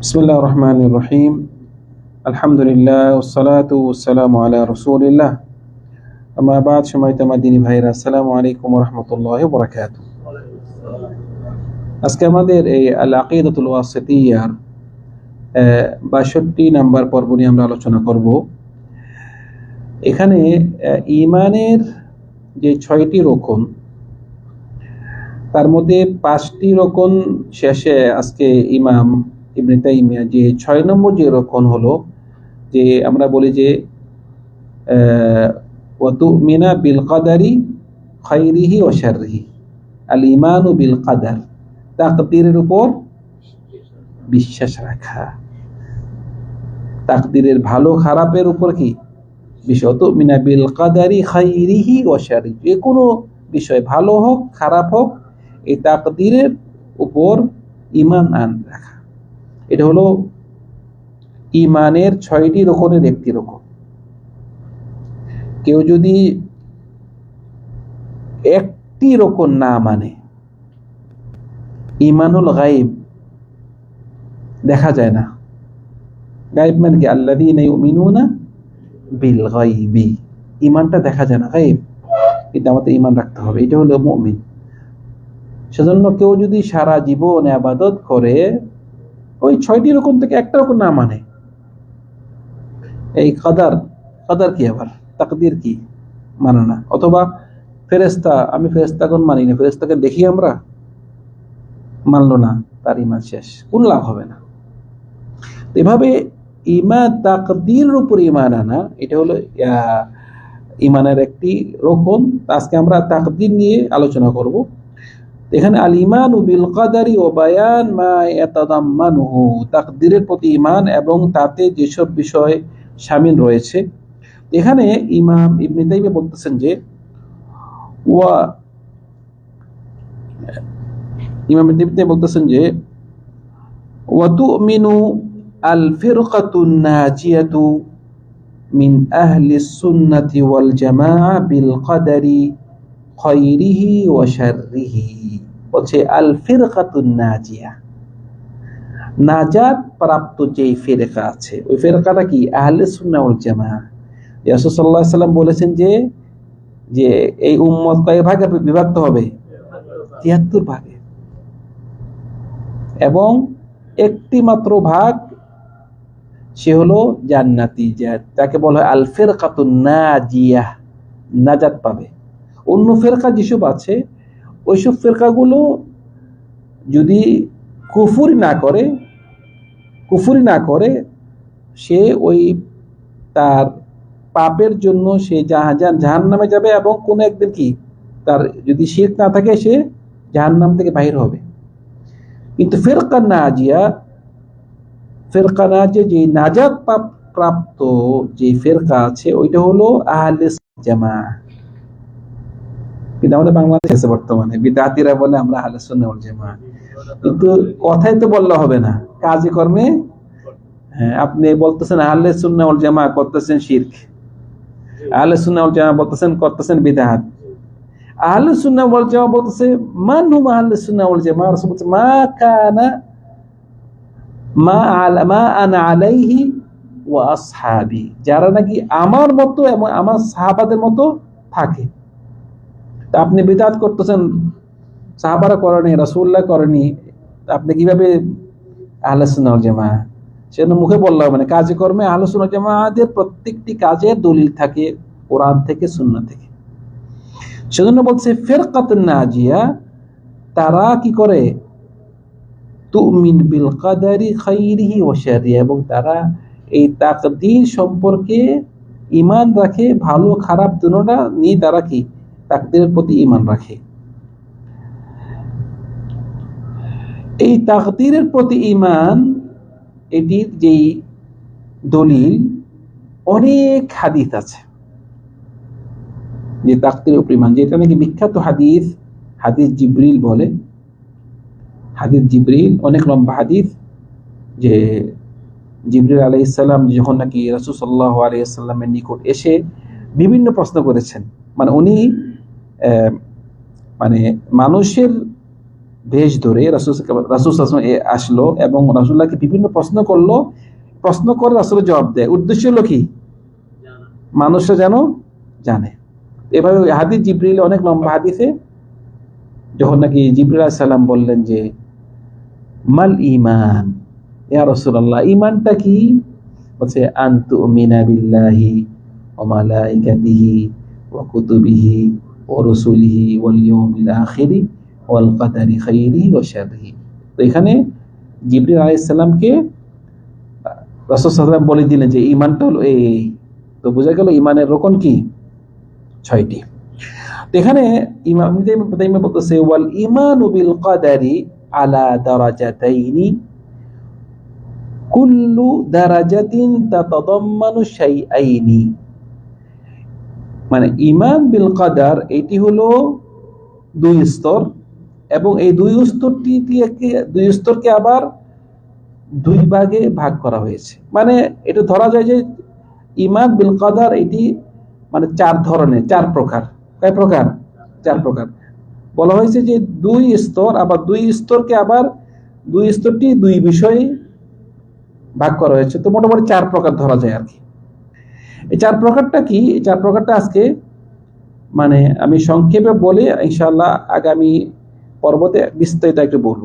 রহমান রহিম আলহামদুলিল্লাহ ওসালাত রসুলিল্লাহ আমার বাদ সময় তোমার দিনী ভাইরা আলাইকুম রহমতুল্লাহ বরাকাত আজকে আমাদের এই আল ওয়াসিয়ার বাষট্টি নাম্বার পর্ব নিয়ে আমরা আলোচনা করব এখানে ইমানের যে ছয়টি রকম তার মধ্যে পাঁচটি রকম শেষে আজকে ইমাম ইবনে তাইমিয়া যে ছয় নম্বর যে রকন হলো যে আমরা বলি যে ওয়াতু মিনা বিল কাদারি খাইরিহি ও আল ইমান ও বিল কাদার। তাকদিরের উপর বিশ্বাস রাখা। তাকদিরের ভালো খারাপের উপর কি? বিশত মিনা বিল কাদারি খাইরিহি ও শাররিহি। যে কোনো বিষয় ভালো হোক, খারাপ হোক, এই তাকদিরের উপর ইমান আন রাখা। এটা হলো ইমানের ছয়টি রকমের একটি রকম কেউ যদি একটি রকম না মানে ইমানুল গাইব দেখা যায় না। গাইব মানে কি? আল্লাযীনা ইউমিনুনা বিল গাইবি ইমানটা দেখা যায় না। গাইব কিন্তু আমাদের ইমান রাখতে হবে। এটা হলো মুমিন। সেজন্য কেউ যদি সারা জীবন আবাদত করে ওই ছয়টি রকম থেকে একটা রকম না মানে এই খাদার খাদার কি আবার? তাকদির কি? মানে না। অথবা ফেরেস্তা আমি ফেরেস্তাগণ মানি না। ফেরেস্তাকে দেখি আমরা? মানলো না, তার ইমান শেষ। কোন লাভ হবে না। এভাবে ইমান তাকদির উপর ইমান আনা, এটা হলো ইমানের একটি রকম আজকে আমরা তাকদির নিয়ে আলোচনা করব। এখানে আল ইমান বিল কাদারি ও বায়ান মা ইয়াতাদাম্মানুহু তাকদিরের প্রতি ইমান এবং তাতে যেসব বিষয় শামিল রয়েছে। এখানে ইমাম ইবনে তাইমিয়া বলতেছেন যে, ওয়া ইমাম ইবনে বলতেছেন যে, ওয়া তুমিনু আল ফিরকাতুন নাজিয়াতু মিন আহলি সুন্নাতি ওয়াল জামাআ বিল কাদারি খৈরিহি ও শাররিহি, বলছে, আল ফিরকাতুন নাজিয়া। নাজাত প্রাপ্ত যেই ফেরকা আছে, ওই ফেরকাটা কি? আহলে রাসূল সাল্লাল্লাহু আলাইহি সাল্লাম বলেছেন যে যে এই উম্মত কয়েক ভাগে বিভক্ত হবে? 73 ভাগে। এবং একটি মাত্র ভাগ, সে হলো জান্নাতি, যা তাকে বলা হয় আল ফিরকাতুন নাজিয়া, নাজাত পাবে। অন্য ফেরকা যেসব আছে, ওইসব ফেরকাগুলো যদি কুফুরি না করে, কুফুরি না করে, সে ওই তার পাপের জন্য সে জাহান জাহান নামে যাবে এবং কোনো একদিন কি তার যদি শীত না থাকে, সে জাহান নাম থেকে বাহির হবে। কিন্তু ফেরকা নাজিয়া ফেরকা নাজিয়া যে নাজাদ পাপ প্রাপ্ত যে ফেরকা আছে, ওইটা হলো আহলে জামা কিন্তু আমাদের বাংলাদেশ আছে বর্তমানে। বলে আমরা ওয়াল কিন্তু কথাই তো বললে হবে না। কাজে কর্মে হ্যাঁ আপনি বলতেছেন আহলে ওয়াল জামা করতেছেন শিরক। আহলে ওয়াল জামা বলতেছেন করতেছেন বিদআত আহলে ওয়াল জামা বলতেছে আহলে ওয়াল জামা মা কানা, মা মা আলাইহি ওয়া আসহাবি। যারা নাকি আমার মতো এবং আমার সাহাবাদের মতো থাকে। তা আপনি বিদাত করতেছেন, সাহাবারা করেনি, রাসূলুল্লাহ করেনি, আপনি কীভাবে সুন্নাহ জামা সেজন্য মুখে বললাম মানে কাজে কর্মে আহলে সুন্নাহ ওয়াল প্রত্যেকটি কাজের দলিল থাকে কোরআন থেকে, সুন্নাহ থেকে। সেজন্য বলছে, ফিরকাতুন নাজিয়া, তারা কি করে? তুমিন বিল কাদারি খাইরিহি ওয়া শাররিহি এবং তারা এই তাকদীর সম্পর্কে ইমান রাখে, ভালো খারাপ দুটোটা নিয়ে তারা কি? তাকদীরের প্রতি ইমান রাখে। এই তাকদীরের প্রতি ঈমান, এটির যেই দলিল, অনেক হাদিস আছে। যে তাকদীরের উপর ঈমান, যেটা নাকি বিখ্যাত হাদিস হাদিস জিবরিল বলে। হাদিস জিবরিল, অনেক লম্বা হাদিস, যে জিবরিল আলাই ইসলাম যখন নাকি রাসুল সাল্লাহ আলাই ইসলামের নিকট এসে বিভিন্ন প্রশ্ন করেছেন। মানে উনি মানে মানুষের বেশ ধরে রাসুল রাসুল আসলো এবং রাসুল্লাহকে বিভিন্ন প্রশ্ন করল। প্রশ্ন করে রাসুলের জবাব দেয়। উদ্দেশ্য হলো কি? মানুষরা যেন জানে। এভাবে হাদিস জিব্রিল অনেক লম্বা হাদিসে, যখন নাকি জিব্রিল সালাম বললেন যে, মাল ইমান রাসূলুল্লাহ ইমানটা কি? আনতু মিনা বিল্লাহি ওয়া মালাইকাতিহি ওয়া কুতুবিহি আখিরি ওয়াল কাদারি খাইরিহি ওয়া শাররিহি তো এখানে জিবরিল আলাইহিস সালামকে, রাসূল আলাইহি বলে দিলেন যে ইমানটা হলো এই। তো বোঝা গেল ইমানের রকম কি? ছয়টি। এখানে ইমাম বলতেছে, ওয়াল ইমানু বিল কাদারি আলা দারাজাতাইনি। কুল্লু দারাজাতিন তাতাদাম্মানু শাইআইনি। মানে ইমান বিল কাদার, এটি হলো দুই স্তর এবং এই দুই স্তরটি দিয়ে দুই স্তরকে আবার দুই ভাগে ভাগ করা হয়েছে। মানে এটা ধরা যায় যে ইমান বিল কাদার এটি মানে চার ধরনের, চার প্রকার। কয় প্রকার? চার প্রকার। বলা হয়েছে যে দুই স্তর, আবার দুই স্তরকে আবার দুই স্তরটি দুই বিষয়ে ভাগ করা হয়েছে। তো মোটামুটি চার প্রকার ধরা যায় আর কি। এই চার প্রকারটা কি? এই চার প্রকারটা আজকে মানে আমি সংক্ষেপে বলে ইনশাআল্লাহ আগামী পর্বতে বিস্তারিত একটু বলব।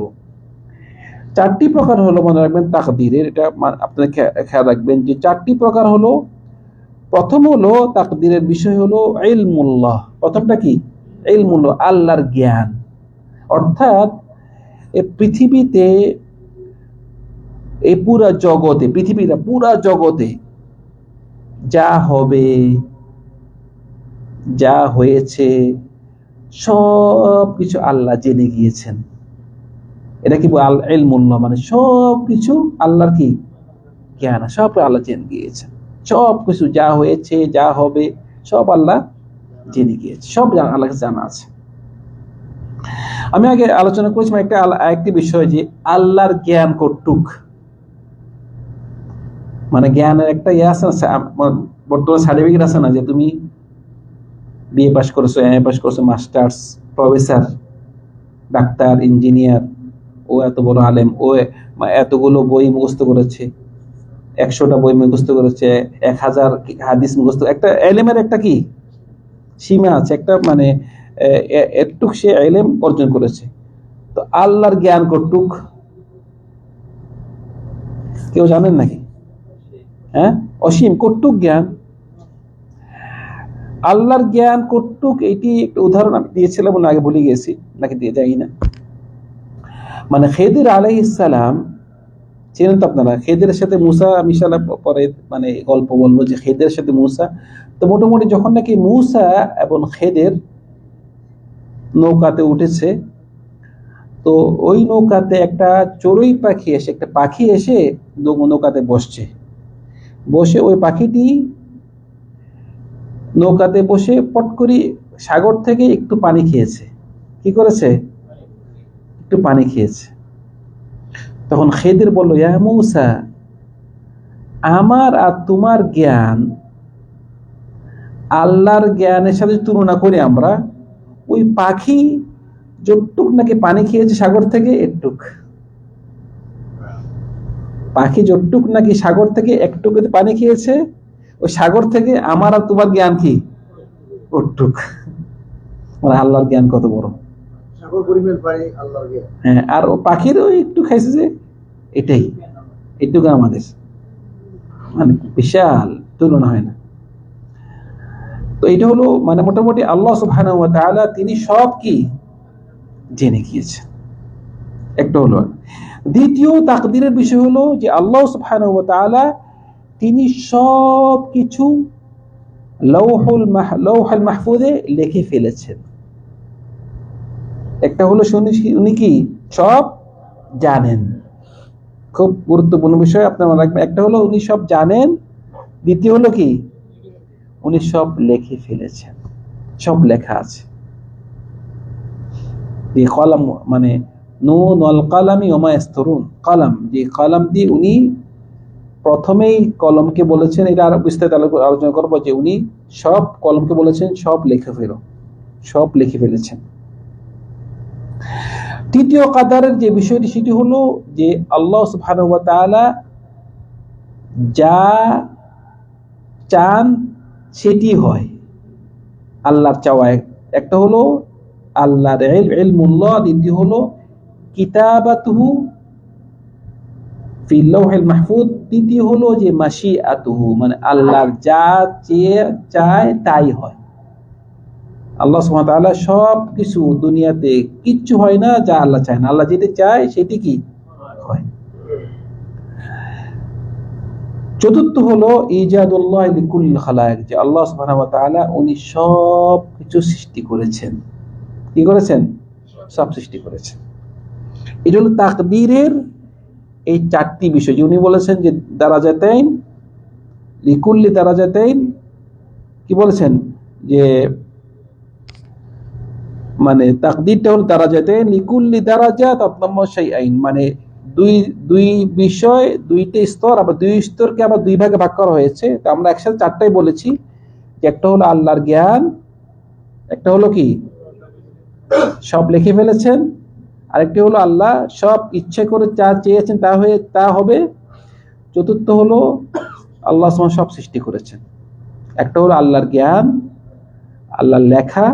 চারটি প্রকার হলো মনে রাখবেন তাকদিরের, এটা আপনারা খেয়াল রাখবেন যে চারটি প্রকার হলো। প্রথম হলো তাকদিরের বিষয় হলো ইলমুল্লাহ। প্রথমটা কি? ইলমুল্লাহ, আল্লাহর জ্ঞান। অর্থাৎ এ পৃথিবীতে এই পুরা জগতে, পৃথিবীটা পুরা জগতে যা হবে, যা হয়েছে সব কিছু আল্লাহ জেনে গিয়েছেন। এটা কি আল ইলমুল্লাহ মানে সব কিছু আল্লাহর কি? জ্ঞান সব আল্লাহ জেনে গিয়েছেন। সব কিছু যা হয়েছে, যা হবে, সব আল্লাহ জেনে গিয়েছে। সব আল্লাহকে জানা আছে। আমি আগে আলোচনা করেছিলাম একটা আরেকটি বিষয় যে আল্লাহর জ্ঞান কটুক মানে জ্ঞানের একটা ইয়ে আছে না, সা- বর্তমানে সার্টিফিকেট আছে না যে তুমি বিএ পাস করেছ এম এ পাস করেছ মাস্টার্স প্রফেসর ডাক্তার ইঞ্জিনিয়ার ও এত বড় আলেম, ও এতগুলো বই মুখস্থ করেছে, একশোটা বই মুখস্থ করেছে এক হাজার হাদিস মুখস্থ, একটা এলেমের একটা কি? সীমা আছে, একটা মানে এটুক সে এলেম অর্জন করেছে। তো আল্লাহর জ্ঞান কটুক কেউ জানেন নাকি? হ্যাঁ? অসীম কটুক জ্ঞান। আল্লাহর জ্ঞান কটুক এটি একটা উদাহরণ আমি দিয়েছিলাম বলে আগে ভুলে গেছি নাকি দিয়ে যাই না। মানে খেদির আলাই ইসালাম চেনেন তো আপনারা খেদের সাথে মুসা আমি পরে মানে গল্প বলব যে খেদের সাথে মুসা, তো মোটামুটি যখন নাকি মুসা এবং খেদের নৌকাতে উঠেছে, তো ওই নৌকাতে একটা চড়ুই পাখি এসে, একটা পাখি এসে নৌকাতে বসছে। বসে ওই পাখিটি নৌকাতে বসে পট করে সাগর থেকে একটু পানি খেয়েছে। কি করেছে? একটু পানি খেয়েছে। তখন খেদের বলল, ইয়া মৌসা, আমার আর তোমার জ্ঞান, আল্লাহর জ্ঞানের সাথে তুলনা করি আমরা, ওই পাখি যতটুক নাকি পানি খেয়েছে সাগর থেকে একটুক পাখি যতটুক নাকি সাগর থেকে একটুক পানি খেয়েছে ওই সাগর থেকে আমার আর তোমার জ্ঞান কি? ওটুক। মানে আল্লাহর জ্ঞান কত বড়। হ্যাঁ আর ও পাখিরও একটু খাইছে যে এটাই। এটুকু আমাদের। মানে বিশাল তুলনা হয় না। তো এটা হলো মানে মোটামুটি আল্লাহ সুবহানাহু ওয়া তাআলা তিনি সব কি জেনে গিয়েছেন। একটা হলো। দ্বিতীয় তাকদিরের বিষয় হলো যে আল্লাহ সুবহানাহু তিনি সব কিছু লৌহুল মাহ, লৌহুল লিখে ফেলেছেন। একটা হলো উনি কি সব জানেন। খুব গুরুত্বপূর্ণ বিষয় আপনার রাখবেন। একটা হলো উনি সব জানেন, দ্বিতীয় হলো কি? উনি সব লিখে ফেলেছেন। সব লেখা আছে। কলম মানে নুন অল কালামি ওমা স্তরুন কলম, যে কলম দিয়ে উনি প্রথমেই কলমকে বলেছেন, এটা বিস্তারিত আলোচনা করব, যে উনি সব কলমকে বলেছেন, সব লিখে সব লিখে ফেলেছেন। তৃতীয় যে বিষয়টি, সেটি হলো যে আল্লাহ সুবহানাহু যা চান সেটি হয়। আল্লাহর চাওয়া একটা হলো আল্লাহর ইল- ইলমুল্লাহ, দ্বিতীয় হলো কিতাবাতুহু মাহফুজ। তৃতীয় হলো যে মানে যা চেয়ে চায় তাই হয়। আল্লাহ সব কিছু দুনিয়াতে কিচ্ছু হয় না যা আল্লাহ চায় না। আল্লাহ চায় সেটি কি? হয়। চতুর্থ হলো ইজাদুল্লাহ লিকুল খালায়েক, যে আল্লাহ সুবহানাহু ওয়া তাআলা উনি সব কিছু সৃষ্টি করেছেন। কি করেছেন? সব সৃষ্টি করেছেন। এটা হলো তাকদীরের এই চারটি বিষয়, যে উনি বলেছেন যে দারাজাতাইন, লিকুল্লি যেতেন কি বলেছেন? যে মানে তাকদিরটা হলো দারাজাতাইন, লিকুল্লি দারাজাত আতনাম্মা আইন মানে দুই দুই বিষয়, দুইটা স্তর, আবার দুই স্তরকে আবার দুই ভাগে ভাগ করা হয়েছে। তা আমরা একসাথে চারটাই বলেছি। যে একটা হলো আল্লাহর জ্ঞান, একটা হলো কি? সব লিখে ফেলেছেন। আরেকটি হলো আল্লাহ সব ইচ্ছে করে যা চেয়েছেন তা হয়ে, তা হবে। চতুর্থ হলো আল্লাহ সব সৃষ্টি করেছেন। একটা হলো আল্লাহর জ্ঞান, আল্লাহর লেখা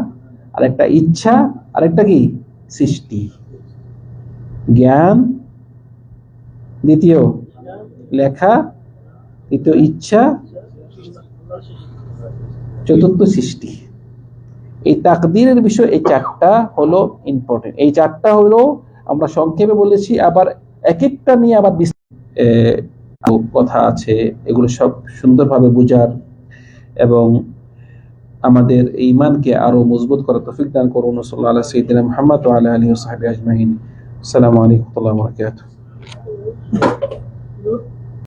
আর একটা ইচ্ছা আর একটা কি? সৃষ্টি। জ্ঞান, দ্বিতীয় লেখা তৃতীয় ইচ্ছা, চতুর্থ সৃষ্টি। এই তাকদিরের বিষয়, এই চারটা হলো ইম্পর্টেন্ট এই চারটা হলো আমরা সংক্ষেপে বলেছি, আবার এক একটা নিয়ে আবার কথা আছে, এগুলো সব সুন্দরভাবে বোঝার এবং আমাদের এই ইমানকে আরও মজবুত করার তৌফিক দান করুন। আলাইহি সাইয়্যিদিনা মুহাম্মদ ওয়া আলা সাহবিহি আজমাইন। আসসালামু আলাইকুম